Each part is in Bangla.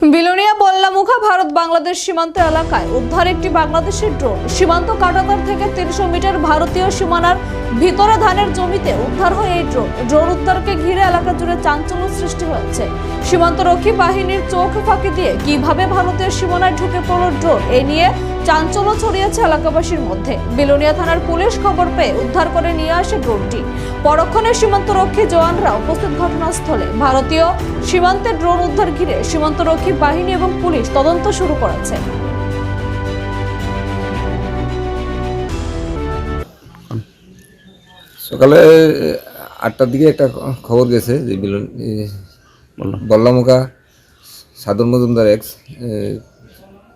বিলোনিয়া বল্লামুখা ভারত বাংলাদেশ সীমান্ত এলাকায় উদ্ধার একটি বাংলাদেশের ড্রোন সীমান্ত কাটাতার থেকে তিনশো মিটার ভারতীয় সীমানার ভিতরে ধানের জমিতে উদ্ধার হয় এই ড্রোন। ড্রোন উদ্ধারকে ঘিরে এলাকা জুড়ে চাঞ্চল্য সৃষ্টি হয়েছে। সীমান্তরক্ষী বাহিনীর চোখ ফাঁকি দিয়ে কীভাবে ভারতীয় সীমানায় ঢুকে পড়ল ড্রোন, এ নিয়ে চাঞ্চল্য ছড়িয়েছে এলাকাবাসীর মধ্যে। বিলোনিয়া থানার পুলিশ খবর পেয়ে উদ্ধার করে নিয়ে আসে ড্রোনটি। পরক্ষণে সীমান্তরক্ষী জওয়ানরা উপস্থিত ঘটনাস্থলে। ভারতীয় সীমান্তে ড্রোন উদ্ধার ঘিরে সীমান্তরক্ষী বাহিনী এবং পুলিশ তদন্ত শুরু করেছে। সকালে আটটার দিকে একটা খবর গেছে যে বিলন বল্লামুখা সাদর মজুমদার এক্স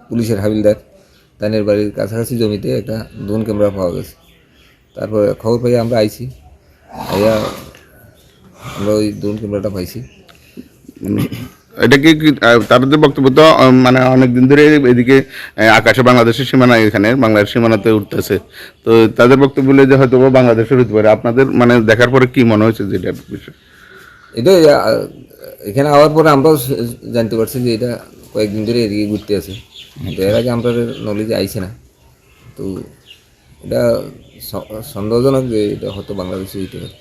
পুলিশের হাবিলদার তানের বাড়ির কাছাকাছি জমিতে একটা ড্রোন ক্যামেরা পাওয়া গেছে। তারপরে খবর পাই আমরা আইছি। আইয়া আমরা ওই ড্রোন ক্যামেরাটা পাইছি। এটা কি তাদের বক্তব্য তো মানে অনেক দিন ধরে এদিকে আকাশে বাংলাদেশের সীমানা এখানে বাংলাদেশ সীমানাতে উঠতেছে। তো তাদের বক্তব্য হলো যে হয়তো বাংলাদেশের হতে পারে। আপনাদের মানে দেখার পরে কি মনে হয়েছে যেটা বিষয়? এটা এখানে আওয়ার পরে আমরাও জানতে পারছি যে এটা কয়েকদিন ধরে এদিকে ঘুরতে আছে। তো এর আগে আমরা নলেজে আইছে না। তো এটা সন্দেহজনক যে এটা হয়তো বাংলাদেশে হইতে পারে।